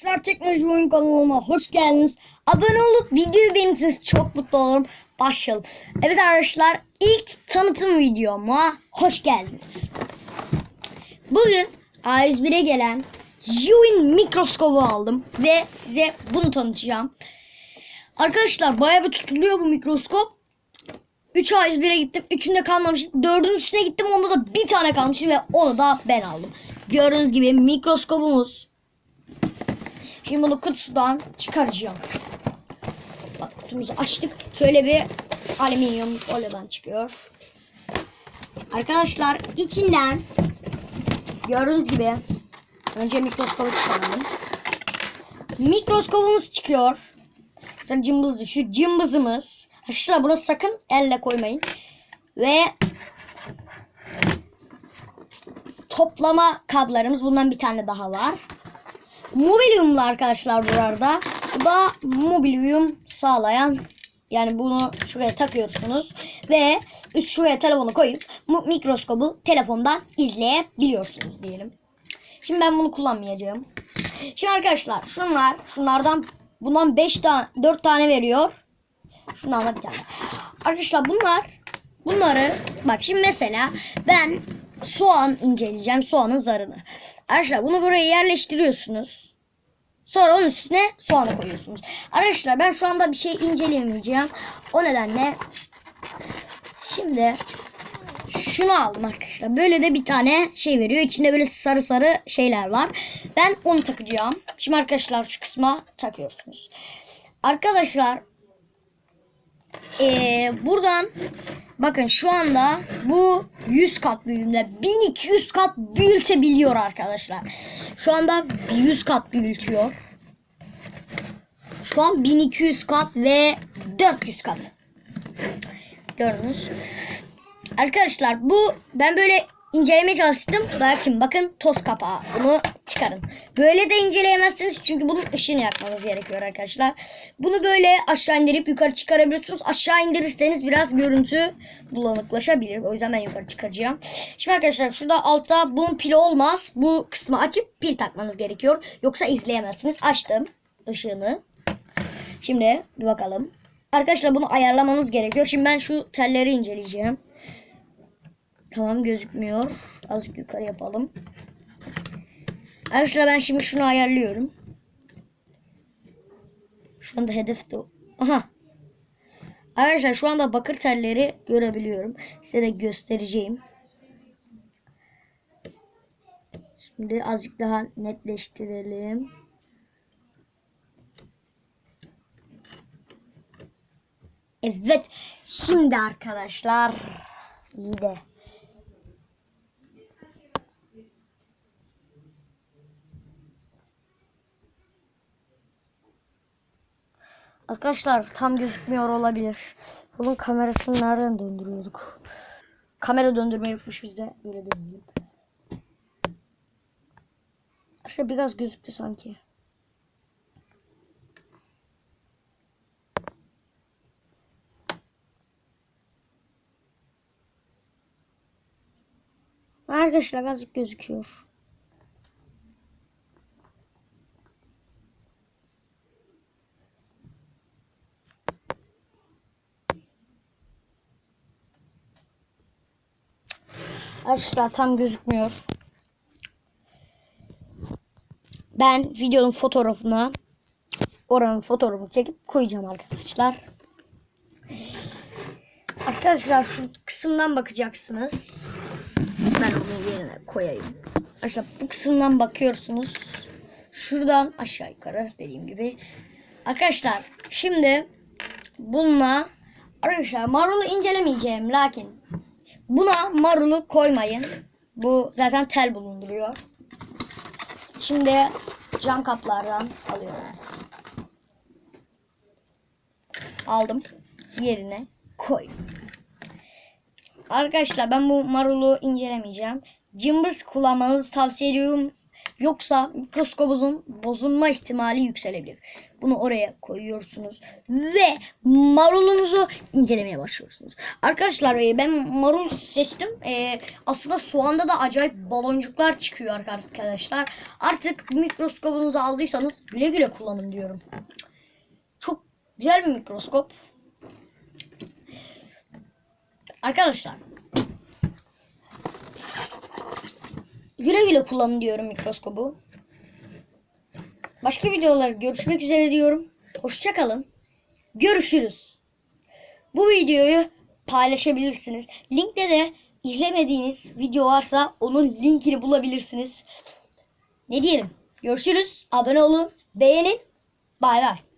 Arkadaşlar Teknoloji Oyun kanalıma hoş geldiniz. Abone olup videoyu beğenirseniz çok mutlu olurum. Başlayalım. Evet arkadaşlar ilk tanıtım videoma hoş geldiniz. Bugün A101'e gelen Ewin mikroskobu aldım ve size bunu tanıtacağım. Arkadaşlar bayağı bir tutuluyor bu mikroskop. 3 A101'e gittim. Üçünde kalmamıştı. Dördün üstüne gittim. Onda da bir tane kalmıştı ve onu da ben aldım. Gördüğünüz gibi mikroskobumuz. Şimdi bunu kutusundan çıkaracağım. Bak kutumuzu açtık. Şöyle bir alüminyum folyodan çıkıyor. Arkadaşlar içinden gördüğünüz gibi önce mikroskobu çıkaralım. Mikroskobumuz çıkıyor. Sonra cımbız düşüyor. Cımbızımız. Arkadaşlar bunu sakın elle koymayın. Ve toplama kablarımız. Bundan bir tane daha var. Mobilyumlu arkadaşlar burada. Bu da mobilyum sağlayan yani bunu şuraya takıyorsunuz ve şuraya telefonu koyup mikroskobu telefondan izleyebiliyorsunuz diyelim. Şimdi ben bunu kullanmayacağım. Şimdi arkadaşlar şunlar şunlardan bundan 5 tane 4 tane veriyor. Şundan da bir tane. Arkadaşlar bunlar bunları bak şimdi mesela ben soğan inceleyeceğim. Soğanın zarını. Arkadaşlar bunu buraya yerleştiriyorsunuz. Sonra onun üstüne soğanı koyuyorsunuz. Arkadaşlar ben şu anda bir şey inceleyemeyeceğim. O nedenle şimdi şunu aldım arkadaşlar. Böyle de bir tane şey veriyor. İçinde böyle sarı sarı şeyler var. Ben onu takacağım. Şimdi arkadaşlar şu kısma takıyorsunuz. Arkadaşlar ee, buradan bakın şu anda bu 100 kat büyüğünde 1200 kat büyütebiliyor arkadaşlar. Şu anda 100 kat büyütüyor. Şu an 1200 kat ve 400 kat. Gördünüz. Arkadaşlar bu ben böyle incelemeye çalıştım. Bakın bakın toz kapağı. Bunu çıkarın. Böyle de inceleyemezsiniz çünkü bunun ışığını yakmanız gerekiyor arkadaşlar. Bunu böyle aşağı indirip yukarı çıkarabiliyorsunuz. Aşağı indirirseniz biraz görüntü bulanıklaşabilir. O yüzden ben yukarı çıkaracağım. Şimdi arkadaşlar şurada altta bunun pili olmaz. Bu kısmı açıp pil takmanız gerekiyor. Yoksa izleyemezsiniz. Açtım ışığını. Şimdi bir bakalım. Arkadaşlar bunu ayarlamanız gerekiyor. Şimdi ben şu telleri inceleyeceğim. Tamam gözükmüyor. Azıcık yukarı yapalım. Arkadaşlar ben şimdi şunu ayarlıyorum. Şu anda hedef de... Aha. Arkadaşlar şu anda bakır telleri görebiliyorum. Size de göstereceğim. Şimdi azıcık daha netleştirelim. Evet. Şimdi arkadaşlar. iyi de. Arkadaşlar tam gözükmüyor olabilir. Bunun kamerasını nereden döndürüyorduk? Kamera döndürme yokmuş bizde. Böyle döndürelim. Arkadaşlar biraz gözüktü sanki. Arkadaşlar azıcık gözüküyor. Arkadaşlar tam gözükmüyor. Ben videonun fotoğrafına oranın fotoğrafını çekip koyacağım arkadaşlar. Arkadaşlar şu kısımdan bakacaksınız. Ben onu yerine koyayım. Arkadaşlar bu kısımdan bakıyorsunuz. Şuradan aşağı yukarı dediğim gibi. Arkadaşlar şimdi bununla arkadaşlar marulu incelemeyeceğim lakin buna marulu koymayın. Bu zaten tel bulunduruyor. Şimdi cam kaplardan alıyorum. Aldım. Yerine koy. Arkadaşlar ben bu marulu incelemeyeceğim. Cımbız kullanmanızı tavsiye ediyorum. Yoksa mikroskobunuzun bozulma ihtimali yükselebilir. Bunu oraya koyuyorsunuz ve marulunuzu incelemeye başlıyorsunuz. Arkadaşlar e, ben marul seçtim. E, aslında soğanda da acayip baloncuklar çıkıyor arkadaşlar. Artık mikroskobunuzu aldıysanız güle güle kullanın diyorum. Çok güzel bir mikroskop. Arkadaşlar güle güle kullanın diyorum mikroskobu. Başka videolar görüşmek üzere diyorum. Hoşçakalın. Görüşürüz. Bu videoyu paylaşabilirsiniz. Linkte de izlemediğiniz video varsa onun linkini bulabilirsiniz. Ne diyelim? Görüşürüz. Abone olun. Beğenin. Bay bay.